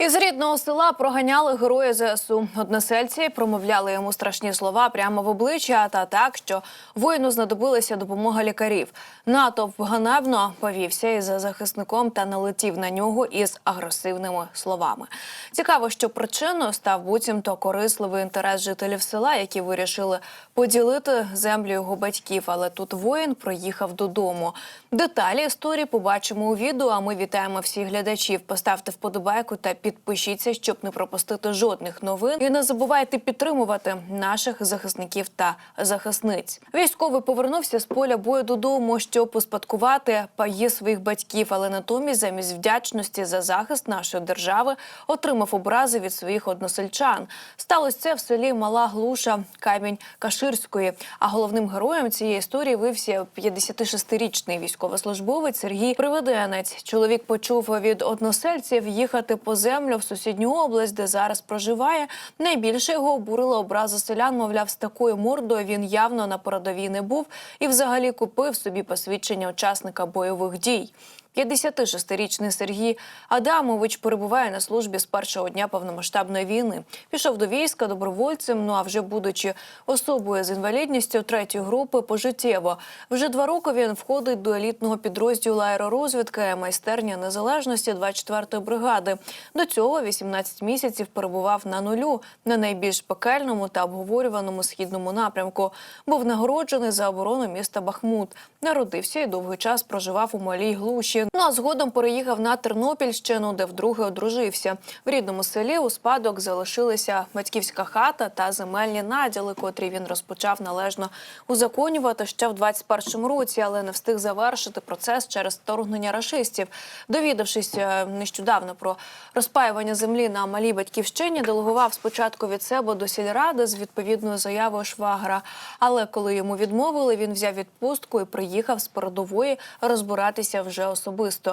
Із рідного села проганяли герої ЗСУ. Односельці промовляли йому страшні слова прямо в обличчя та так, що воїну знадобилася допомога лікарів. Натовп ганебно повівся із захисником та налетів на нього із агресивними словами. Цікаво, що причиною став буцімто корисливий інтерес жителів села, які вирішили поділити землю його батьків. Але тут воїн проїхав додому. Деталі історії побачимо у відео. А ми вітаємо всіх глядачів. Поставте вподобайку та підпишіться, щоб не пропустити жодних новин. І не забувайте підтримувати наших захисників та захисниць. Військовий повернувся з поля бою додому, щоб успадкувати паї своїх батьків, але натомість, замість вдячності за захист нашої держави, отримав образи від своїх односельчан. Сталося це в селі Мала Глуша Камінь Каширської. А головним героєм цієї історії вився 56-річний військовослужбовець Сергій Приведенець. Чоловік почув від односельців їхати по землю в сусідню область, де зараз проживає. Найбільше його обурила образа селян. Мовляв, з такою мордою він явно на передовій не був і взагалі купив собі посвідчення учасника бойових дій. 56-річний Сергій Адамович перебуває на службі з першого дня повномасштабної війни. Пішов до війська добровольцем. Ну а вже будучи особою з інвалідністю третьої групи, пожиттєво. Вже два роки він входить до елітного підрозділу аеророзвідки майстерня незалежності 24-ї бригади. До цього 18 місяців перебував на нулю на найбільш пекельному та обговорюваному східному напрямку. Був нагороджений за оборону міста Бахмут. Народився і довгий час проживав у малій глуші. Ну а згодом переїхав на Тернопільщину, де вдруге одружився. В рідному селі у спадок залишилися батьківська хата та земельні наділи, котрі він розпочав належно узаконювати ще в 21-му році, але не встиг завершити процес через вторгнення рашистів. Довідавшись е, нещодавно про розпаювання землі на малій батьківщині, делегував спочатку від себе до сільради з відповідною заявою швагра. Але коли йому відмовили, він взяв відпустку і приїхав з передової розбиратися вже особисто.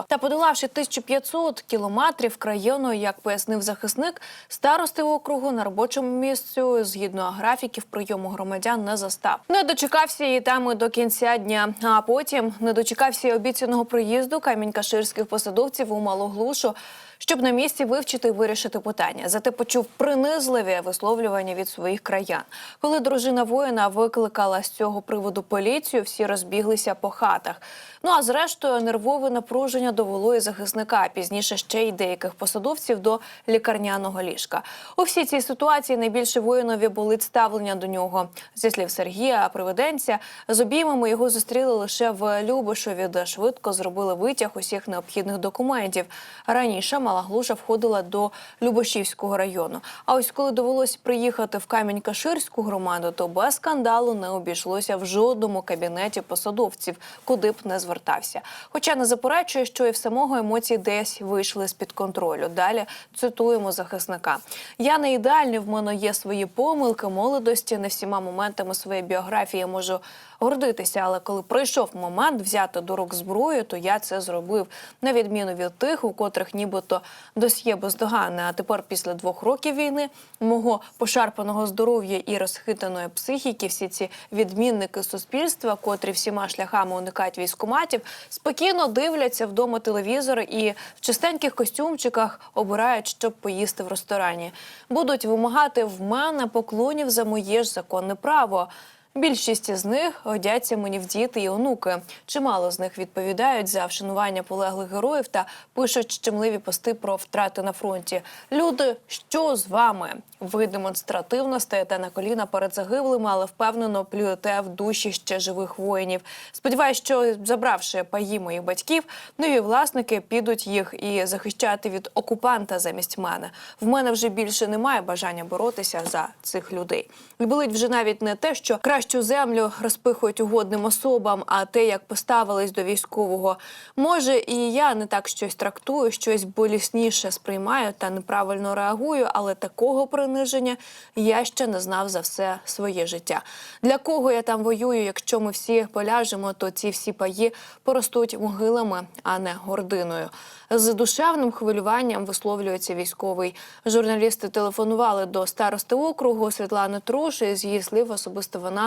Та подолавши 1500 кілометрів країною, як пояснив захисник, старости округу на робочому місцю згідно графіків прийому громадян не застав. Не дочекався її там і до кінця дня. А потім не дочекався й обіцяного приїзду камінь-каширських посадовців у Малоглушу. Щоб на місці вивчити і вирішити питання, зате почув принизливі висловлювання від своїх краян. Коли дружина воїна викликала з цього приводу поліцію, всі розбіглися по хатах. Ну а зрештою, нервове напруження довело і захисника. Пізніше ще й деяких посадовців до лікарняного ліжка. У всій цій ситуації найбільше воїнові болить ставлення до нього. Зі слів Сергія Приведенця, з обіймами його зустріли лише в Любишові, де швидко зробили витяг усіх необхідних документів. Раніше Мала Глуша входила до Любошівського району. А ось коли довелось приїхати в Камінь-Каширську громаду, то без скандалу не обійшлося в жодному кабінеті посадовців, куди б не звертався. Хоча не заперечує, що і в самого емоції десь вийшли з під контролю. Далі цитуємо захисника: я не ідеальний, в мене є свої помилки, молодості. Не всіма моментами своєї біографії можу гордитися. Але коли прийшов момент взяти до рук зброю, то я це зробив на відміну від тих, у котрих нібито досьє бездоганне. А тепер, після двох років війни, мого пошарпаного здоров'я і розхитаної психіки, всі ці відмінники суспільства, котрі всіма шляхами уникають військоматів, спокійно дивляться вдома телевізор і в чистеньких костюмчиках обирають, щоб поїсти в ресторані. Будуть вимагати в мене поклонів за моє ж законне право. Більшість з них годяться мені в діти і онуки. Чимало з них відповідають за вшанування полеглих героїв та пишуть щемливі пости про втрати на фронті. Люди, що з вами? Ви демонстративно стаєте на коліна перед загиблими, але впевнено плюєте в душі ще живих воїнів. Сподіваюсь, що забравши паї моїх батьків, нові власники підуть їх і захищати від окупанта замість мене. В мене вже більше немає бажання боротися за цих людей. Болить вже навіть не те, що кращу землю розпихують угодним особам, а те, як поставились до військового. Може, і я не так щось трактую, щось болісніше сприймаю та неправильно реагую, але такого приниження я ще не знав за все своє життя. Для кого я там воюю? Якщо ми всі поляжемо, то ці всі паї поростуть могилами, а не гординою. З душевним хвилюванням висловлюється військовий. Журналісти телефонували до старости округу Світлани Труш. і З її слів особисто вона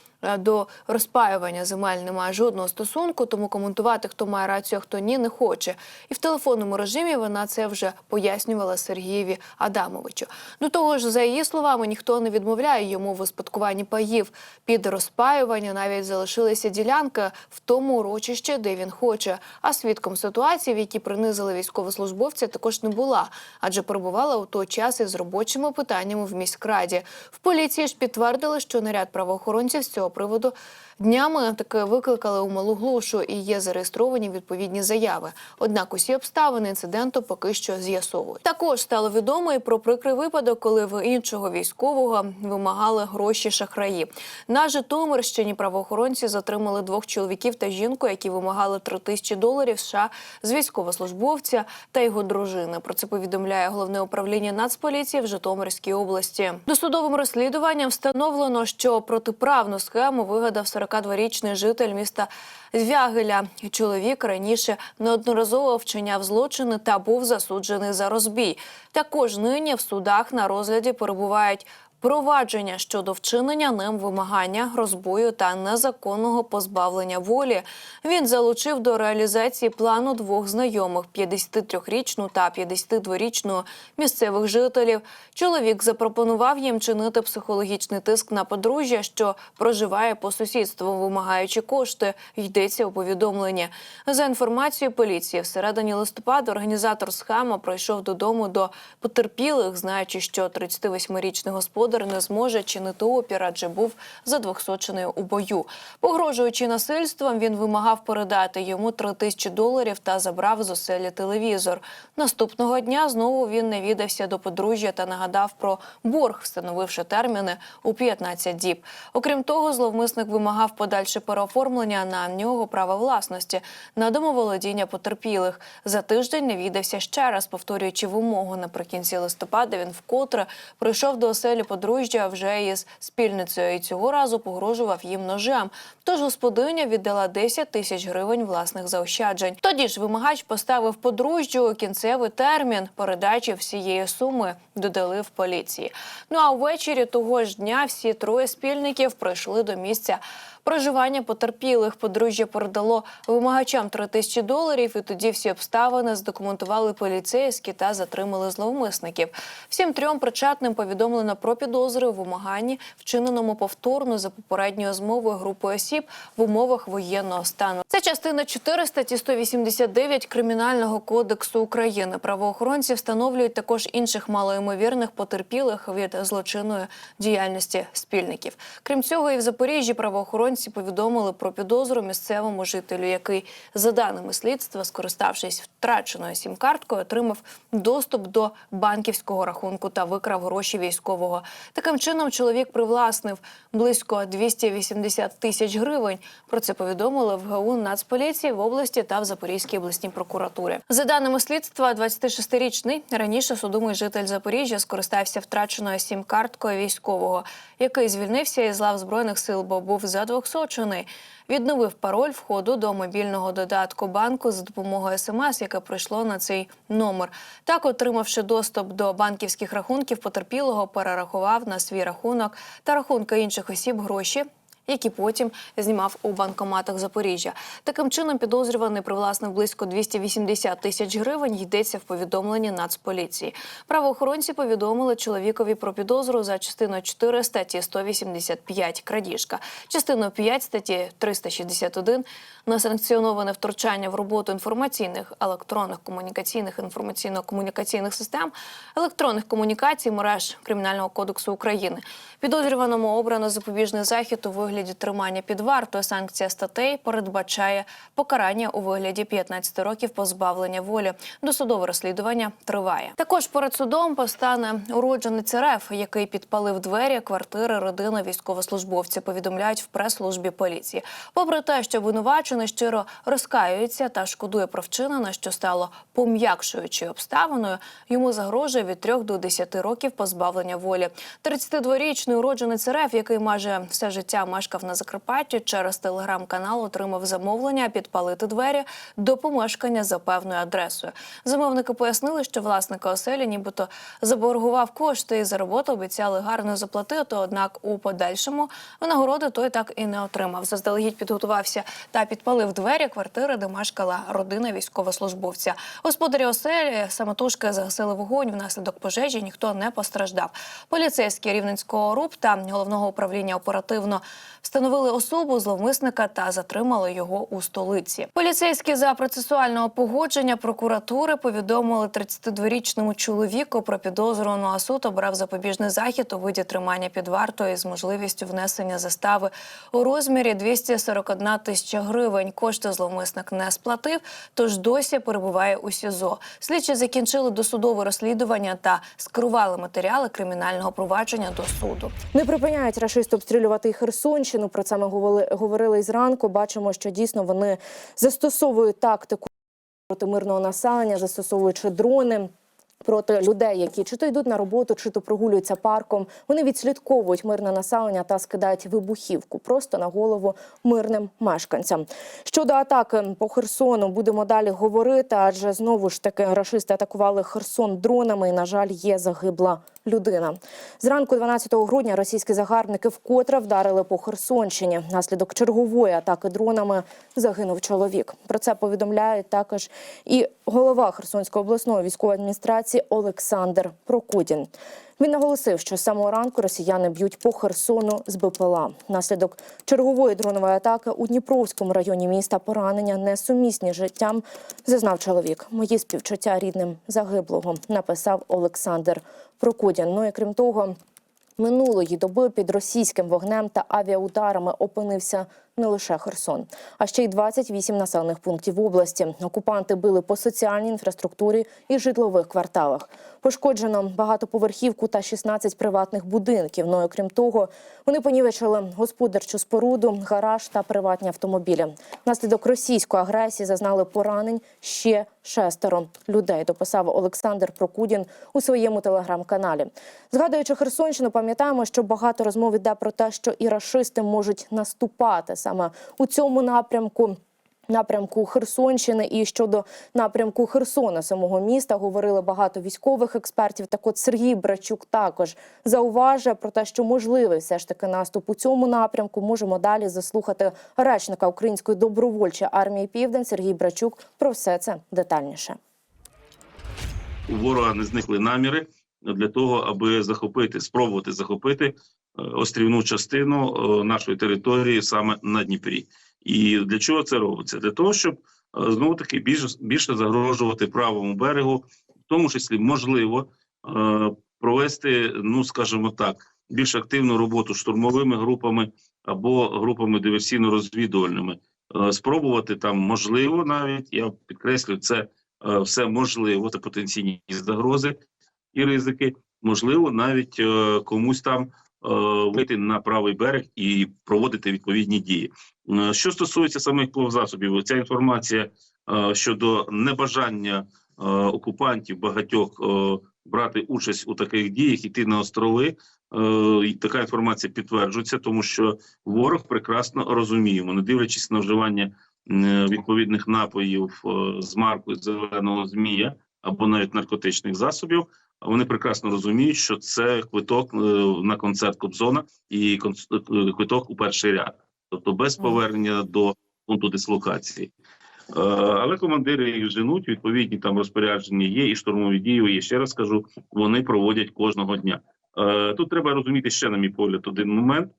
до розпаювання земель немає жодного стосунку, тому коментувати, хто має рацію, а хто ні, не хоче. І в телефонному режимі вона це вже пояснювала Сергієві Адамовичу. До того ж, за її словами, ніхто не відмовляє йому в успадкуванні паїв. Під розпаювання навіть залишилися ділянки в тому урочищі, де він хоче. А свідком ситуації, в якій принизили військовослужбовця, також не була, адже перебувала у той час із робочими питаннями в міськраді. В поліції ж підтвердили, що наряд правоохоронців з цього приводу днями таки викликали у малу глушу і є зареєстровані відповідні заяви. Однак усі обставини інциденту поки що з'ясовують. Також стало відомо і про прикрий випадок, коли в іншого військового вимагали гроші шахраї. На Житомирщині правоохоронці затримали двох чоловіків та жінку, які вимагали 3 тисячі доларів США з військовослужбовця та його дружини. Про це повідомляє головне управління Нацполіції в Житомирській області. Досудовим розслідуванням встановлено, що протиправну схему вигадав 42-річний житель міста Звягеля. Чоловік раніше неодноразово вчиняв злочини та був засуджений за розбій. Також нині в судах на розгляді перебувають Провадження щодо вчинення ним вимагання розбою та незаконного позбавлення волі він залучив до реалізації плану двох знайомих 53-річну та 52-річну місцевих жителів. Чоловік запропонував їм чинити психологічний тиск на подружжя, що проживає по сусідству, вимагаючи кошти. Йдеться у повідомленні. За інформацією поліції, всередині листопада організатор схема прийшов додому до потерпілих, знаючи, що 38-річний господар не зможе чинити опір, адже був задвохсочений у бою. Погрожуючи насильством, він вимагав передати йому 3 тисячі доларів та забрав з оселі телевізор. Наступного дня знову він не віддався до подружжя та нагадав про борг, встановивши терміни у 15 діб. Окрім того, зловмисник вимагав подальше переоформлення на нього права власності на домоволодіння потерпілих. За тиждень не віддався ще раз, повторюючи вимогу. Наприкінці листопада він вкотре прийшов до оселі подружжя вже із спільницею і цього разу погрожував їм ножем. Тож господиня віддала 10 тисяч гривень власних заощаджень. Тоді ж вимагач поставив подружжю кінцевий термін передачі всієї суми. Додали в поліції. Ну а ввечері того ж дня всі троє спільників прийшли до місця. Проживання потерпілих подружжя передало вимагачам 3 тисячі доларів, і тоді всі обставини здокументували поліцейські та затримали зловмисників. Всім трьом причетним повідомлено про підозри у вимаганні, вчиненому повторно за попередньою змовою групою осіб в умовах воєнного стану. Це частина 4 статті 189 Кримінального кодексу України. Правоохоронці встановлюють також інших малоймовірних потерпілих від злочинної діяльності спільників. Крім цього, і в Запоріжжі правоохоронці повідомили про підозру місцевому жителю, який, за даними слідства, скориставшись втраченою сім-карткою, отримав доступ до банківського рахунку та викрав гроші військового. Таким чином, чоловік привласнив близько 280 тисяч гривень. Про це повідомили в ГУ Нацполіції в області та в Запорізькій обласній прокуратурі. За даними слідства, 26-річний раніше судомий житель Запоріжжя скористався втраченою сім-карткою військового, який звільнився із лав збройних сил, бо був задвохсочений. Відновив пароль входу до мобільного додатку банку за допомогою смс, яке прийшло на цей номер. Так, отримавши доступ до банківських рахунків, потерпілого перерахував на свій рахунок та рахунки інших осіб гроші. Які потім знімав у банкоматах Запоріжжя. Таким чином підозрюваний привласнив близько 280 тисяч гривень. Йдеться в повідомленні Нацполіції. Правоохоронці повідомили чоловікові про підозру за частиною 4 статті 185 крадіжка, частиною 5 статті 361 несанкціоноване втручання в роботу інформаційних, електронних комунікаційних інформаційно-комунікаційних систем, електронних комунікацій мереж Кримінального кодексу України. Підозрюваному обрано запобіжний захід у вигляді тримання під вартою. Санкція статей передбачає покарання у вигляді 15 років позбавлення волі. Досудове розслідування триває. Також перед судом постане уродженець РФ, який підпалив двері квартири родини військовослужбовця. Повідомляють в прес-службі поліції. Попри те, що обвинувачений щиро розкаюється та шкодує про вчинене, що стало пом'якшуючою обставиною. Йому загрожує від 3 до 10 років позбавлення волі. 32-річний уродженець РФ, який майже все життя майже мешкав на Закарпатті, через телеграм-канал отримав замовлення підпалити двері до помешкання за певною адресою. Замовники пояснили, що власника оселі нібито заборгував кошти і за роботу обіцяли гарно заплатити. Однак у подальшому винагороди той так і не отримав. Заздалегідь підготувався та підпалив двері квартири, де мешкала родина військовослужбовця. Господарі оселі самотужки загасили вогонь. Внаслідок пожежі ніхто не постраждав. Поліцейські рівненського РУП та головного управління оперативно встановили особу зловмисника та затримали його у столиці. Поліцейські за процесуального погодження прокуратури повідомили 32-річному чоловіку про підозрюваного а суд обрав запобіжний захід у виді тримання під вартою з можливістю внесення застави у розмірі 241 тисяча гривень. Кошти зловмисник не сплатив, тож досі перебуває у СІЗО. Слідчі закінчили досудове розслідування та скерували матеріали кримінального провадження до суду. Не припиняють рашисти обстрілювати і Херсонщину. Про це ми говорили, говорили і зранку. Бачимо, що дійсно вони застосовують тактику проти мирного населення, застосовуючи дрони. Проти людей, які чи то йдуть на роботу, чи то прогулюються парком, вони відслідковують мирне населення та скидають вибухівку просто на голову мирним мешканцям. Щодо атаки по Херсону, будемо далі говорити, адже знову ж таки рашисти атакували Херсон дронами. І на жаль, є загибла людина. Зранку 12 грудня російські загарбники вкотре вдарили по Херсонщині. Наслідок чергової атаки дронами загинув чоловік. Про це повідомляють також і голова Херсонської обласної військової адміністрації Олександр Прокудін. Він наголосив, що з самого ранку росіяни б'ють по Херсону з БПЛА. Наслідок чергової дронової атаки у Дніпровському районі міста поранення несумісні з життям, зазнав чоловік. Мої співчуття рідним загиблого написав Олександр Прокудін. Ну і крім того, Минулої доби під російським вогнем та авіаударами опинився не лише Херсон, а ще й 28 населених пунктів області. Окупанти били по соціальній інфраструктурі і житлових кварталах. Пошкоджено багатоповерхівку та 16 приватних будинків. Ну і крім того, вони понівечили господарчу споруду, гараж та приватні автомобілі. Внаслідок російської агресії зазнали поранень ще шестеро людей. Дописав Олександр Прокудін у своєму телеграм-каналі. Згадуючи Херсонщину, пам'ятаємо, що багато розмов іде про те, що і рашисти можуть наступати саме у цьому напрямку. Напрямку Херсонщини і щодо напрямку Херсона самого міста говорили багато військових експертів. Так от Сергій Брачук також зауважує про те, що можливий все ж таки наступ у цьому напрямку. Можемо далі заслухати речника Української добровольчої армії Південь Сергій Брачук про все це детальніше. у ворога не зникли наміри для того, аби захопити, спробувати захопити е, острівну частину е, нашої території саме на Дніпрі. І для чого це робиться? Для того, щоб е, знову таки більше більше загрожувати правому берегу, в тому числі можливо провести, ну скажімо так, більш активну роботу штурмовими групами або групами диверсійно-розвідувальними. Спробувати там можливо навіть я підкреслю це все можливо та потенційні загрози і ризики. Можливо, навіть е, комусь там е, вийти на правий берег і проводити відповідні дії. Е, Що стосується самих плавзасобів, ця інформація е, щодо небажання е, окупантів багатьох е, брати участь у таких діях, іти на острови. е, Така інформація підтверджується, тому що ворог прекрасно розуміємо, не дивлячись на вживання відповідних напоїв е, з маркою зеленого змія або навіть наркотичних засобів. Вони прекрасно розуміють, що це квиток е, на концерт Кобзона і е, квиток у перший ряд, тобто без повернення до пункту дислокації. Е, Але командири їх женуть, відповідні там розпорядження є, і штурмові дії. І ще раз кажу, вони проводять кожного дня. Тут треба розуміти ще, на мій погляд, один момент: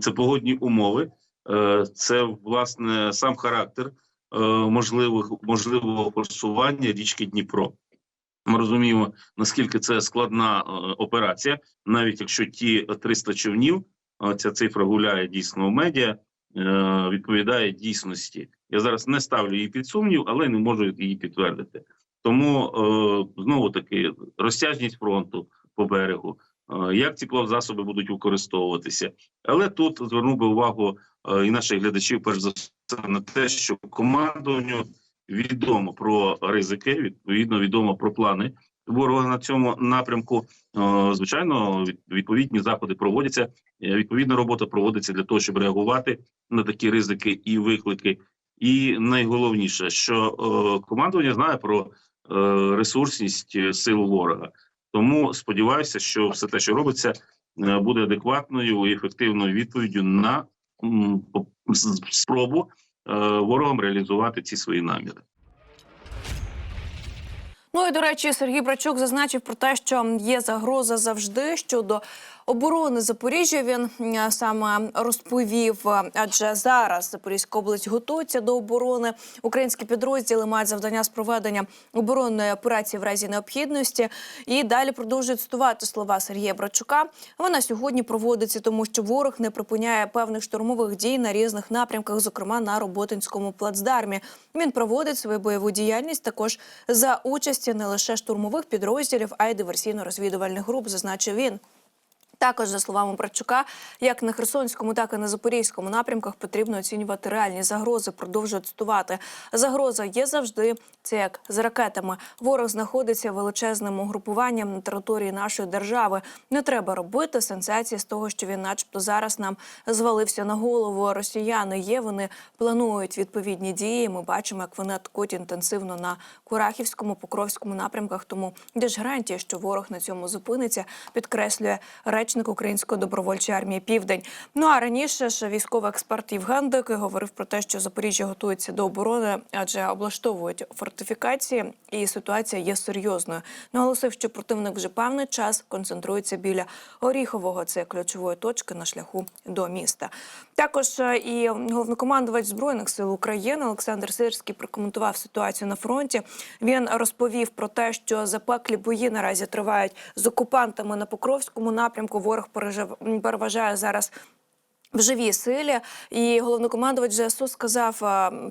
це погодні умови, це власне сам характер можливих можливого форсування річки Дніпро. Ми розуміємо, наскільки це складна е, операція, навіть якщо ті 300 човнів, е, ця цифра гуляє дійсно в медіа, е, відповідає дійсності. Я зараз не ставлю її під сумнів, але не можу її підтвердити. Тому знову таки розтяжність фронту по берегу, як ці плавзасоби будуть використовуватися. Але тут звернув би увагу і наших глядачів, перш за все, на те, що командуванню відомо про ризики, відповідно відомо про плани ворога на цьому напрямку. Е, Звичайно, відповідні заходи проводяться. е, Відповідна робота проводиться для того, щоб реагувати на такі ризики і виклики. І найголовніше, що е, командування знає про ресурсність сил ворога. Тому сподіваюся, що все те, що робиться, буде адекватною і ефективною відповіддю на спробу ворогом реалізувати ці свої наміри. Ну і до речі, Сергій Брачук зазначив про те, що є загроза завжди щодо оборони Запоріжжя. Він саме розповів, адже зараз Запорізька область готується до оборони. Українські підрозділи мають завдання з проведення оборонної операції в разі необхідності. І далі продовжують цитувати слова Сергія Брачука. Вона сьогодні проводиться, тому що ворог не припиняє певних штурмових дій на різних напрямках, зокрема на Роботинському плацдармі. Він проводить свою бойову діяльність також за участі не лише штурмових підрозділів, а й диверсійно-розвідувальних груп, зазначив він. Також, за словами Братчука, як на Херсонському, так і на Запорізькому напрямках потрібно оцінювати реальні загрози, продовжують цитувати. Загроза є завжди. Це як з ракетами. Ворог знаходиться величезним угрупуванням на території нашої держави. Не треба робити сенсації з того, що він, начебто, зараз нам звалився на голову. Росіяни є. Вони планують відповідні дії. Ми бачимо, як вони атакують інтенсивно на Курахівському, Покровському напрямках. Тому де ж гарантія, що ворог на цьому зупиниться, підкреслює речник Української добровольчої армії Південь. Ну а раніше ж військовий експерт Євген Дикий говорив про те, що Запоріжжя готується до оборони, адже облаштовують фортифікації, і ситуація є серйозною. Наголосив, що противник вже певний час концентрується біля Оріхового. Це ключової точки на шляху до міста. Також е, і головнокомандувач збройних сил України Олександр Сирський прокоментував ситуацію на фронті. Він розповів про те, що запеклі бої наразі тривають з окупантами на Покровському напрямку. Ворог переважає зараз. В живій силі і головнокомандувач ЗСУ сказав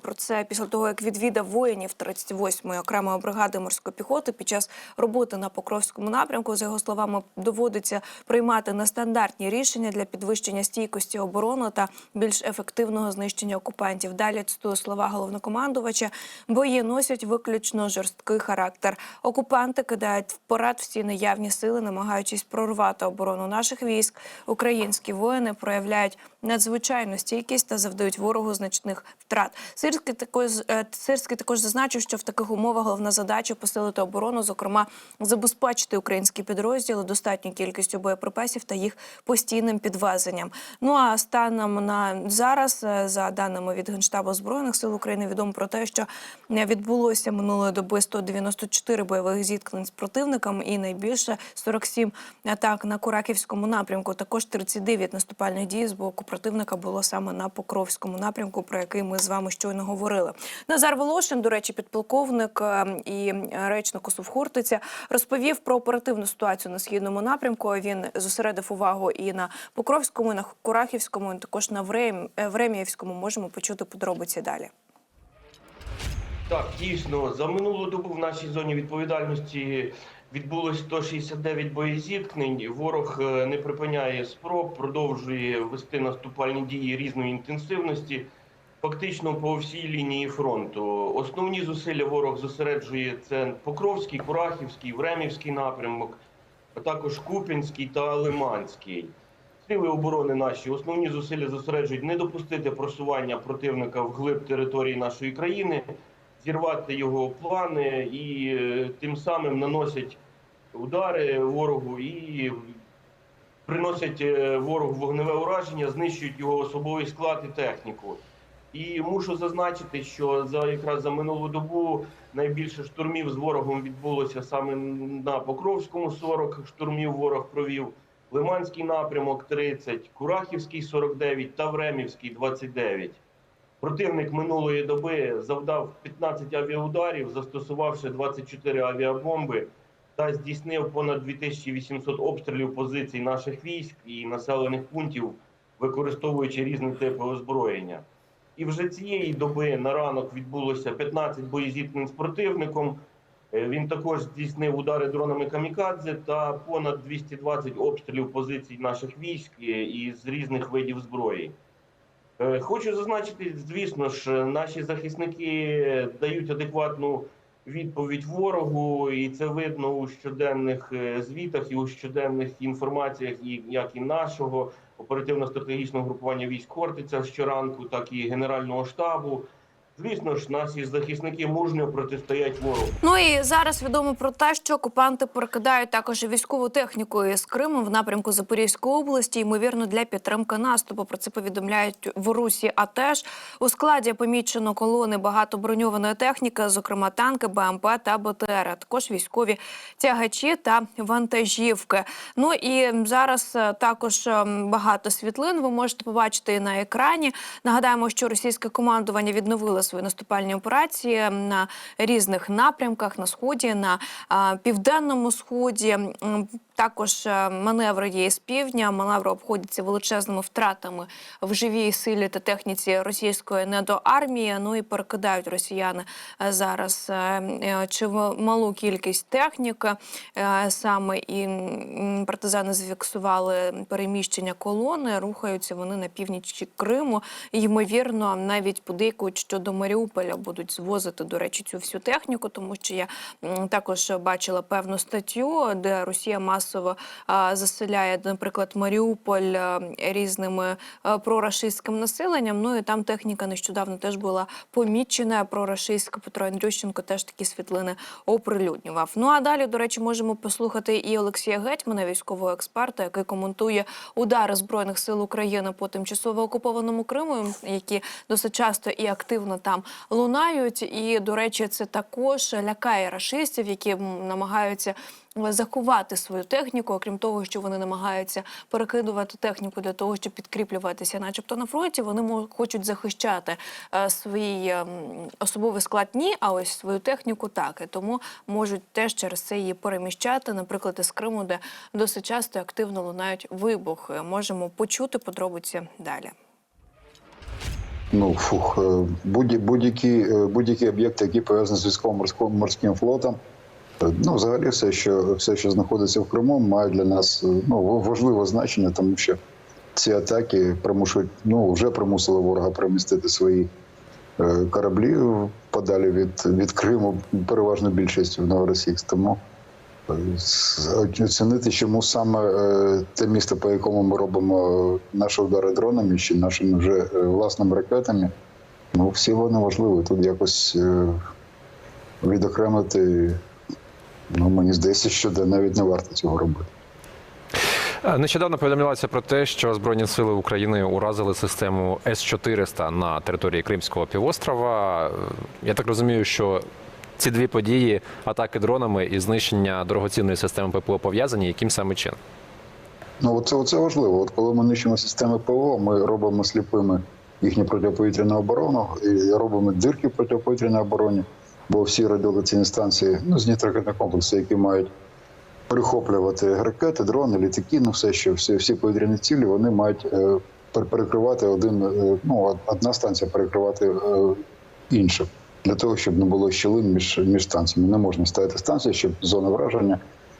про це після того, як відвідав воїнів 38-ї окремої бригади морської піхоти під час роботи на Покровському напрямку. За його словами, доводиться приймати нестандартні рішення для підвищення стійкості оборони та більш ефективного знищення окупантів. Далі цитую слова головнокомандувача. Бої носять виключно жорсткий характер. Окупанти кидають вперед всі наявні сили, намагаючись прорвати оборону наших військ. Українські воїни проявляють надзвичайну стійкість та завдають ворогу значних втрат. Сирський також е, Сирський також зазначив, що в таких умовах головна задача посилити оборону, зокрема забезпечити українські підрозділи достатньою кількістю боєприпасів та їх постійним підвезенням. Ну а станом на зараз, е, за даними від Генштабу збройних сил України, відомо про те, що відбулося минулої доби 194 бойових зіткнень з противником, і найбільше 47 атак на Кураківському напрямку. Також 39 наступальних дій з боку противника було саме на Покровському напрямку, про який ми з вами щойно говорили. Назар Волошин, до речі, підполковник е, і речник ОСУВ Хортиця, розповів про оперативну ситуацію на східному напрямку. Він зосередив увагу і на Покровському, і на Курахівському, і також на Врем- е, Можемо почути подробиці далі. Так, дійсно, за минулу добу в нашій зоні відповідальності відбулось 169 боєзіткнень. Ворог е, не припиняє спроб, продовжує вести наступальні дії різної інтенсивності, фактично по всій лінії фронту. Основні зусилля ворог зосереджує це Покровський, Курахівський, Времівський напрямок, а також Купінський та Лиманський. Сили оборони наші основні зусилля зосереджують не допустити просування противника вглиб території нашої країни, зірвати його плани і е, тим самим наносять удари ворогу і приносять е, ворогу вогневе ураження, знищують його особовий склад і техніку. І мушу зазначити, що за якраз за минулу добу найбільше штурмів з ворогом відбулося саме на Покровському 40 штурмів ворог провів. Лиманський напрямок 30, Курахівський 49 та Времівський 29. Противник минулої доби завдав 15 авіаударів, застосувавши 24 авіабомби та здійснив понад 2800 обстрілів позицій наших військ і населених пунктів, використовуючи різні типи озброєння. І вже цієї доби на ранок відбулося 15 боєзіткнень з противником. Е, Він також здійснив удари дронами камікадзе та понад 220 обстрілів позицій наших військ е, із різних видів зброї. Е, Хочу зазначити, звісно ж, наші захисники дають адекватну відповідь ворогу, і це видно у щоденних е, звітах і у щоденних інформаціях, і як і нашого оперативно-стратегічного групування військ Хортиця щоранку, так і Генерального штабу. Звісно ж, наші захисники мужньо протистоять ворогу. Ну і зараз відомо про те, що окупанти перекидають також військову техніку із Криму в напрямку Запорізької області, ймовірно, для підтримки наступу. Про це повідомляють в Русі. А теж у складі помічено колони багато броньованої техніки, зокрема танки, БМП та БТР, також військові тягачі та вантажівки. Ну і зараз е, також е, багато світлин. Ви можете побачити і на екрані. Нагадаємо, що російське командування відновило свої наступальні операції на різних напрямках на сході, на південному сході. Також е, маневри є з півдня. Маневри обходяться величезними втратами в живій силі та техніці російської недоармії. Ну і перекидають росіяни е, зараз е, чималу кількість техніки. Саме і партизани зафіксували переміщення колони. Рухаються вони на північ Криму. І, ймовірно, навіть подейкують, що до Маріуполя будуть звозити, до речі, цю всю техніку, тому що я також бачила певну статтю, де Росія масово заселяє, наприклад, Маріуполь різними прорашистським населенням. Ну і там техніка нещодавно теж була помічена. Прорашистська Петро Андрющенко теж такі світлини оприлюднював. Ну а далі, до речі, можемо послухати і Олексія Гетьмана, військового експерта, який коментує удари збройних сил України по тимчасово окупованому Криму, які досить часто і активно там лунають. І, до речі, це також лякає рашистів, які намагаються заховати свою техніку, окрім того, що вони намагаються перекидувати техніку для того, щоб підкріплюватися, начебто на фронті. Вони хочуть захищати е, свій ем, особовий склад ні, а ось свою техніку так. І тому можуть теж через це її переміщати, наприклад, із Криму, де досить часто активно лунають вибухи. Можемо почути подробиці далі. Ну фух, е, будь- будь-які е, будь-які об'єкти, які пов'язані з військово-морським морським флотом. е, Ну, взагалі, все, що все, що знаходиться в Криму, має для нас ну важливе значення, тому що ці атаки примушують, ну вже примусили ворога перемістити свої кораблі подалі від, від Криму, переважно більшість в Новоросійськ. Тому оцінити, чому саме е, те місто, по якому ми робимо е, наші удари дронами, чи нашими вже е, власними ракетами, ну всі вони важливі. Тут якось е, відокремити, ну мені здається, що навіть не варто цього робити. Е, Нещодавно повідомлялося про те, що Збройні сили України уразили систему С-400 на території Кримського півострова. Е, Я так розумію, що ці дві події атаки дронами і знищення дорогоцінної системи ППО пов'язані, яким саме чином? Ну, оце, оце важливо. От коли ми нищимо системи ПВО, ми робимо сліпими їхню протиповітряну оборону і робимо дирки в протиповітряній обороні, бо всі радіолокаційні станції, ну, зенітно-ракетні комплекси, які мають перехоплювати ракети, дрони, літаки, ну все, що всі, всі повітряні цілі, вони мають е, перекривати один, е, ну, од- одна станція перекривати е, іншу. Для того, щоб не було щілин між, між станціями. Не можна ставити станцію, щоб зона враження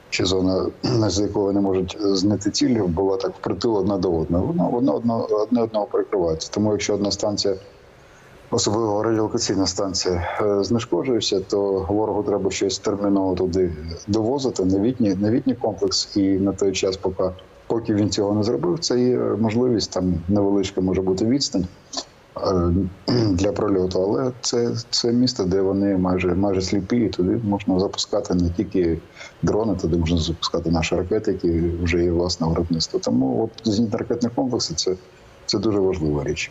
чи зона, з якої не можуть знайти цілі, була так впритул одна до одної. Воно воно одно, одне одного перекривається. Тому якщо одна станція, особливо радіолокаційна станція, е, знешкоджується, то ворогу треба щось терміново туди довозити, новітній, новітній комплекс. І на той час, поки, поки він цього не зробив, це є можливість там невеличка може бути відстань. Е, Для прольоту, але це, це місто, де вони майже майже сліпі, і туди можна запускати не тільки дрони, туди можна запускати наші ракети, які вже є власне виробництво. Тому от зенітно-ракетні комплекси це, це дуже важлива річ.